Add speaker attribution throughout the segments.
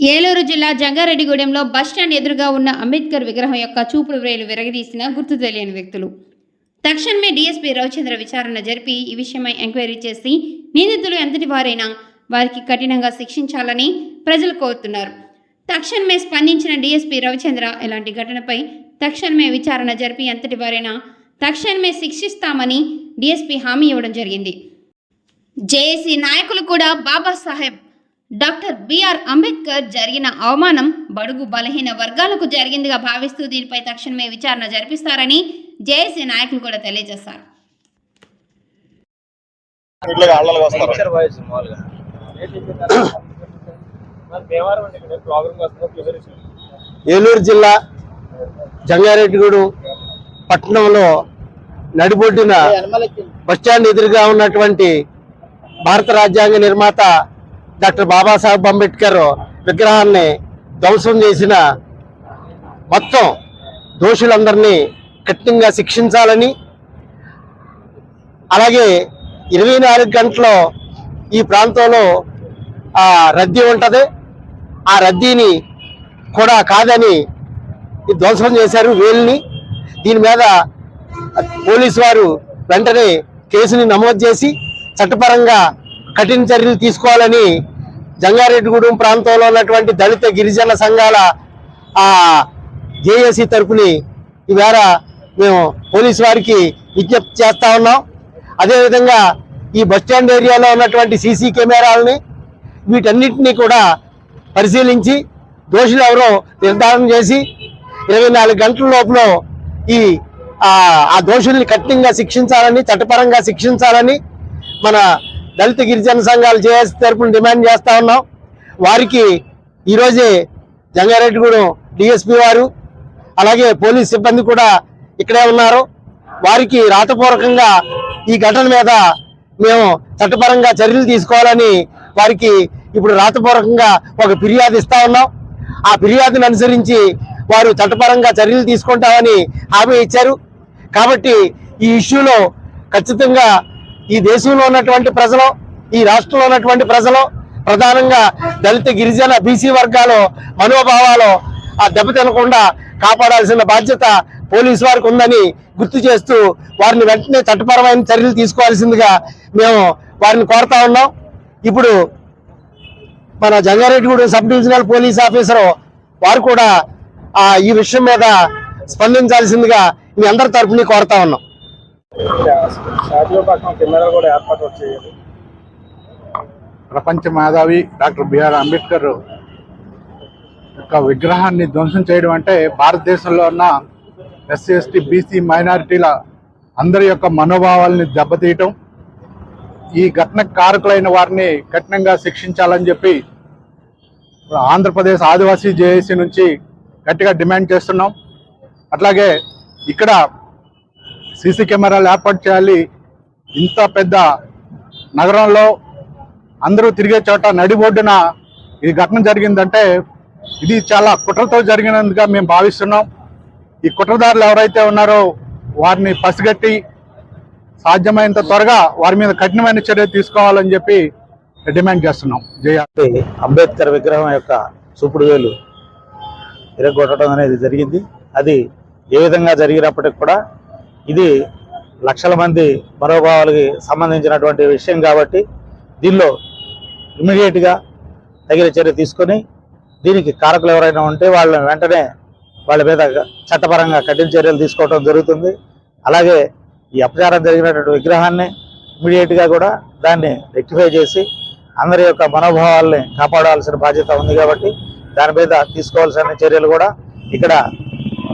Speaker 1: ఏలూరు జిల్లా జంగారెడ్డిగూడెంలో బస్టాండ్ ఎదురుగా ఉన్న అంబేద్కర్ విగ్రహం యొక్క చూపుడు వ్రేలు విరగదీసిన గుర్తు తెలియని వ్యక్తులు. తక్షణమే డీఎస్పీ రవిచంద్ర విచారణ జరిపి ఈ విషయమై ఎంక్వైరీ చేసి నిందితులు ఎంతటి వారైనా వారికి కఠినంగా శిక్షించాలని ప్రజలు కోరుతున్నారు. తక్షణమే స్పందించిన డీఎస్పీ రవిచంద్ర ఇలాంటి ఘటనపై తక్షణమే విచారణ జరిపి ఎంతటి వారైనా తక్షణమే శిక్షిస్తామని డీఎస్పీ హామీ ఇవ్వడం జరిగింది. జేఏసీ నాయకులు కూడా బాబాసాహెబ్ డాక్టర్ బిఆర్ అంబేద్కర్ జరిగిన అవమానం బడుగు బలహీన వర్గాలకు జరిగిందిగా భావిస్తూ దీనిపై తక్షణమే విచారణ జరిపిస్తారని జేఏసీ నాయకులు కూడా తెలియజేశారు.
Speaker 2: ఏలూరు జిల్లా. జంగారెడ్డిగూడెం పట్టణంలో నడిబొడ్డిన బస్టాండ్ ఎదురుగా ఉన్నటువంటి భారత రాజ్యాంగ నిర్మాత డాక్టర్ బాబాసాహెబ్ అంబేద్కర్ విగ్రహాన్ని ధ్వంసం చేసిన మొత్తం దోషులందరినీ కఠినంగా శిక్షించాలని అలాగే ఇరవై నాలుగు గంటల్లో ఈ ప్రాంతంలో ఆ, రద్దీ ఉంటుంది. ఆ రద్దీని కూడా కాదని ఈ ధ్వంసం చేశారు వేలుని దీని మీద పోలీసు వారు వెంటనే కేసుని నమోదు చేసి చట్టపరంగా కఠిన చర్యలు తీసుకోవాలని జంగారెడ్డిగూడెం ప్రాంతంలో ఉన్నటువంటి దళిత గిరిజన సంఘాల ఆ జేఏసీ తరఫుని ఈవేళ మేము పోలీసు వారికి విజ్ఞప్తి చేస్తా ఉన్నాం. అదేవిధంగా ఈ బస్టాండ్ ఏరియాలో ఉన్నటువంటి సీసీ కెమెరాలని వీటన్నిటినీ కూడా పరిశీలించి దోషులు ఎవరో నిర్ధారణ చేసి ఇరవై నాలుగు గంటల లోపల ఈ ఆ ఆ దోషుల్ని కఠినంగా శిక్షించాలని చట్టపరంగా శిక్షించాలని మన దళిత గిరిజన సంఘాలు జేఎస్ తరఫున డిమాండ్ చేస్తా ఉన్నాం. వారికి ఈరోజే జంగారెడ్డిగూడెం డిఎస్పి వారు అలాగే పోలీస్ సిబ్బంది కూడా ఇక్కడే ఉన్నారు. వారికి రాతపూర్వకంగా ఈ ఘటన మీద మేము చట్టపరంగా చర్యలు తీసుకోవాలని వారికి ఇప్పుడు రాతపూర్వకంగా ఒక ఫిర్యాదు ఇస్తా ఉన్నాం. ఆ ఫిర్యాదును అనుసరించి వారు చట్టపరంగా చర్యలు తీసుకుంటామని హామీ ఇచ్చారు. కాబట్టి ఈ ఇష్యూలో ఖచ్చితంగా ఈ దేశంలో ఉన్నటువంటి ప్రజలు ఈ రాష్ట్రంలో ఉన్నటువంటి ప్రజలు ప్రధానంగా దళిత గిరిజన బీసీ వర్గాలు మనోభావాలు ఆ దెబ్బతినకుండా కాపాడాల్సిన బాధ్యత పోలీసు వారికి ఉందని గుర్తు చేస్తూ వారిని వెంటనే చట్టపరమైన చర్యలు తీసుకోవాల్సిందిగా మేము వారిని కోరుతా ఉన్నాం. ఇప్పుడు మన Jangareddygudem sub divisional police officer వారు కూడా ఈ విషయం మీద స్పందించాల్సిందిగా మీ అందరి తరఫుని కోరుతా ఉన్నాం.
Speaker 3: పక్కన కెమెరాలు కూడా ఏర్పాటు చేయాలి.
Speaker 4: ప్రపంచ మేధావి డాక్టర్ బిఆర్ అంబేద్కర్ యొక్క విగ్రహాన్ని ధ్వంసం చేయడం అంటే భారతదేశంలో ఉన్న ఎస్సీ ఎస్టీ బీసీ మైనారిటీల అందరి యొక్క మనోభావాల్ని దెబ్బతీయటం ఈ ఘటన కారకులైన వారిని కఠినంగా శిక్షించాలని చెప్పి ఆంధ్రప్రదేశ్ ఆదివాసీ జేఏసీ నుంచి గట్టిగా డిమాండ్ చేస్తున్నాం. అట్లాగే ఇక్కడ సీసీ కెమెరాలు ఏర్పాటు చేయాలి. ఇంత పెద్ద నగరంలో అందరూ తిరిగే చోట నడిబొడ్డున ఈ ఘటన జరిగిందంటే ఇది చాలా కుట్రతో జరిగినందుగా మేము భావిస్తున్నాం. ఈ కుట్రదారులు ఎవరైతే ఉన్నారో వారిని పసిగట్టి సాధ్యమైనంత త్వరగా వారి మీద కఠినమైన చర్య తీసుకోవాలని చెప్పి డిమాండ్ చేస్తున్నాం. జయ
Speaker 2: అంబేద్కర్ విగ్రహం యొక్క చూపుడు వేలు ఇరగొట్టడం అనేది జరిగింది. అది ఏ విధంగా జరిగినప్పటికి కూడా ఇది లక్షల మంది మనోభావాలకి సంబంధించినటువంటి విషయం కాబట్టి దీనిలో ఇమీడియట్గా తగిన చర్య తీసుకొని దీనికి కారకులు ఎవరైనా ఉంటే వాళ్ళని వెంటనే వాళ్ళ మీద చట్టపరంగా కఠిన చర్యలు తీసుకోవడం జరుగుతుంది. అలాగే ఈ అపచారం జరిగినటువంటి విగ్రహాన్ని ఇమీడియట్గా కూడా దాన్ని రెక్టిఫై చేసి అందరి యొక్క మనోభావాల్ని కాపాడాల్సిన బాధ్యత ఉంది కాబట్టి దాని మీద తీసుకోవాల్సిన చర్యలు కూడా ఇక్కడ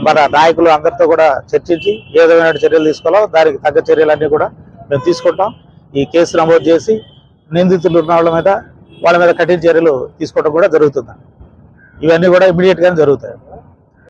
Speaker 2: మన నాయకులు అందరితో కూడా చర్చించి ఏ విధమైన చర్యలు తీసుకోవాలో దానికి తగ్గ చర్యలన్నీ కూడా మేము తీసుకుంటాం. ఈ కేసు నమోదు చేసి నిందితులు ఉన్న వాళ్ళ మీద వాళ్ళ మీద కఠిన చర్యలు తీసుకోవడం కూడా జరుగుతుంది ఇవన్నీ కూడా ఇమీడియట్గానే జరుగుతాయి